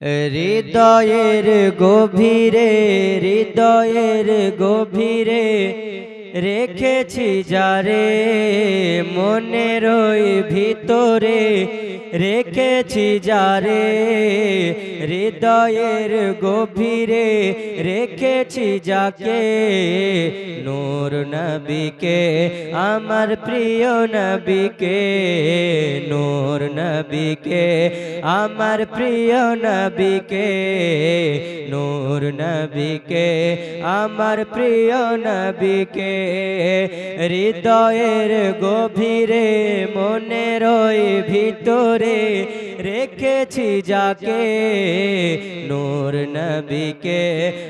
হৃদয়ের গভীরে হৃদয়ের গভীরে রেখেছি যারে মনের ভিতরে রেখেছি যারে, হৃদয়ের গভীরে রেখেছি যাকে। নূর নবীকে, আমার প্রিয় নবীকে, নূর নবীকে, আমার প্রিয় নবীকে, নূর নবীকে, আমার প্রিয় নবীকে। হৃদয়ের গভীরে মনের ওই ভিতরে রেখেছি যাকে নূর নবীকে,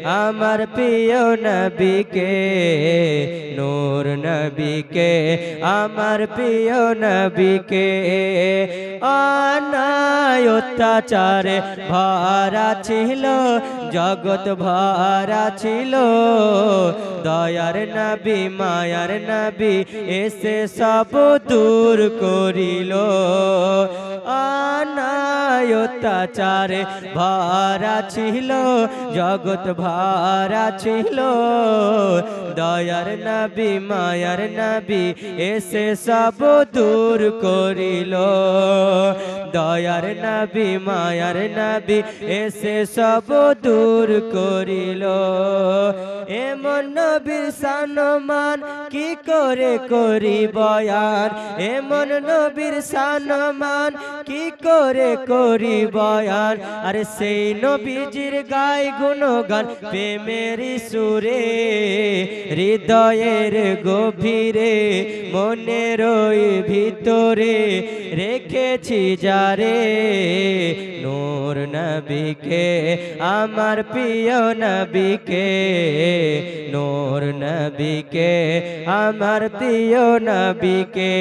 আমার প্রিয় নবীকে, নূর নবীকে, আমার প্রিয় নবীকে। অনায় অত্যাচারে ভরা ছিল, জগৎ ভরা ছিল। দয়ার নবী, মায়ার নবী এসে সব দূর করিল। অনায় অত্যাচারে ভরা ছিল, জগৎ ভরা ছিল। দয়ার নবী, মায়ার নবী এসে সব দূর করিল। দয়ার নবী, মায়ার নবী এসে সব দূর করিল। এমন নবীর সানমান কি করে করি বয়ান? এমন নবীর সানমান কি করে করি বয়ান? আরে সেই নবীজির গায় গুণগান, প্রেমের সুরে হৃদয়ের গভীরে, মনের ভিতরে রেখেছি যারে নূর নবীকে, আমার প্রিয় নবীকে, নূর নবীকে, আমার প্রিয় নবীকে।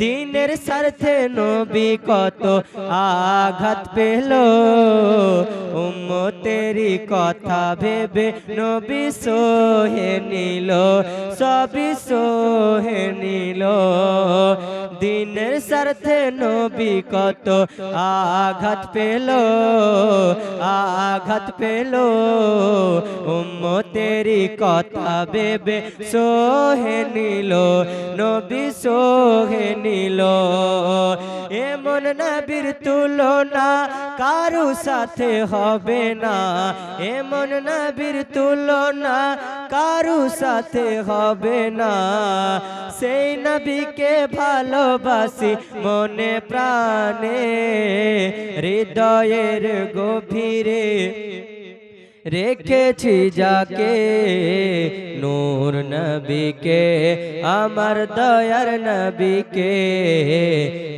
দিনের স্বার্থে নবী কত আঘাত পেল উম্মতেরি কথা ভেবে নবী সোহে নিল সবই সোহে নিল। দিনের স্বার্থে নবী কত আঘাত পেল আঘাত পেল। উম্মতেরি কথা বেবে সোহে নিল, নবী সোহে নিল। এমন নবীর তুলনা কারু সাথে হবে না। এমন নবীর তুলনা কারু সাথে হবে না। সেই নবীকে ভালোবাসি মনে প্রাণে, হৃদয়ের গভীরে। রেখেছি যাকে নূর নবীকে, আমার দয়ার নবীকে,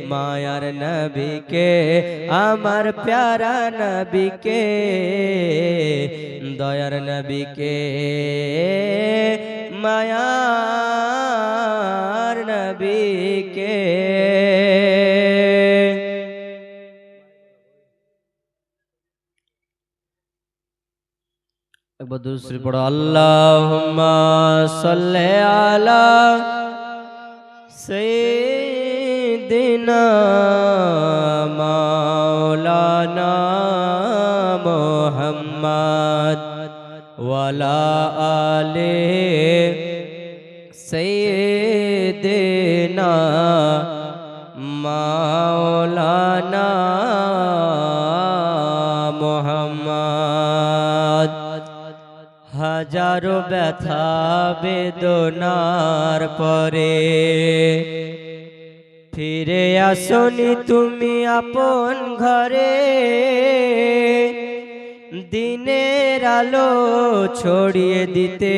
মায়ার নবীকে, আমার প্যারা নবীকে, দয়ার নবীকে, মায়ার নবীকে। একবার দুসরি পড়ো আল্লাহুম্মা সাল্লি আলা সাইয়্যিদিনা মাওলানা মুহাম্মদ ওয়ালা আলে সাইয়্যিদিনা মাওলানা হাজারো ব্যথা বেদনার পরে। ফিরে আসনি তুমি আপন ঘরে। দিনের আলো ছড়িয়ে দিতে।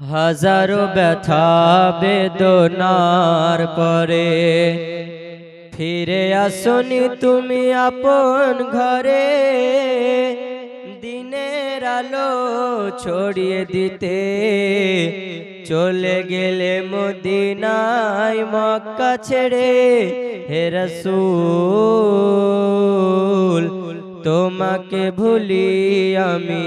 হাজারো ব্যথা বেদনার পরে। ফিরে আসনি তুমি আপন ঘরে। দিনের আলো ছড়িয়ে দিতে চলে গেলে মদিনায় মক্কা ছেড়ে। হে রসুল, তোমাকে ভুলি আমি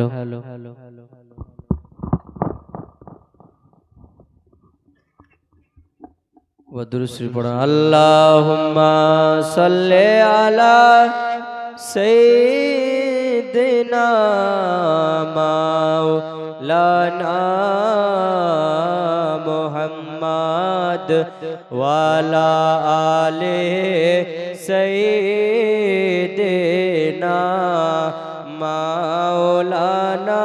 হলো ودرسي پڑھا اللهم صل على سيدنا مولانا محمد وعلى آل سيدنا মাওলানা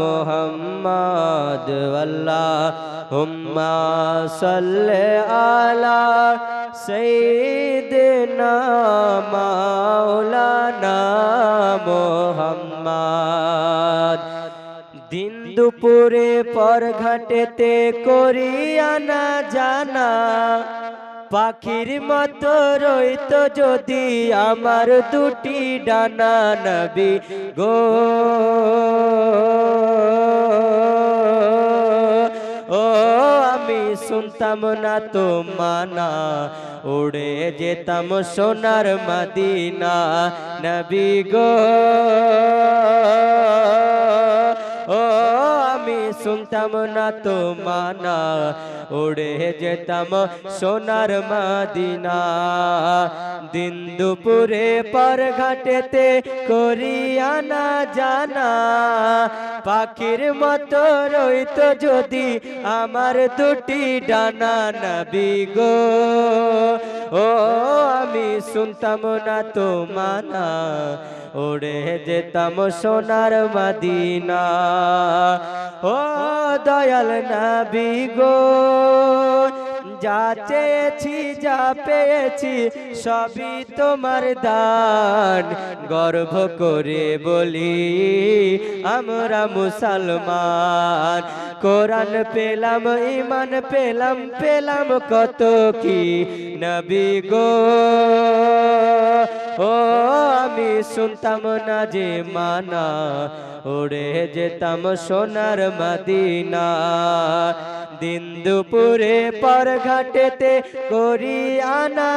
মুহাম্মদ আল্লাহুম্মা সাল্লি আলা সাইয়্যিদিনা মাওলানা মুহাম্মদ। দিন দুপুরে পর ঘাটেতে করিয়ানা জানা। পাখির মতো রইত যদি আমার দুটি ডানা নবী গো। ও, আমি শুনতাম না তো মানা, উড়ে যেতাম সোনার মদিনা নবী গো। শুনতাম না তো মানা, উড়ে যেতাম সোনার মাদিনা। দিন দুপুরে পর ঘাটেতে করিয়ানা জানা, পাখির মতো রইত যদি আমার দুটি ডানা, নবী গো। ও শুনতাম না তো মানা ওড়ে যেতাম সোনার মাদিনা। ও দয়াল না গো যা চেয়েছি, যা পেয়েছি, সবই তোমার দান। গর্ব করে বলি, আমরা মুসলমান। কোরআন পেলাম ইমান পেলাম পেলাম কত কি? নবী গো, ও আমি শুনতাম না যে মানা। উড়ে যেতাম সোনার মদিনা। দিন দুপুরে পর ঘাটেতে করি আনা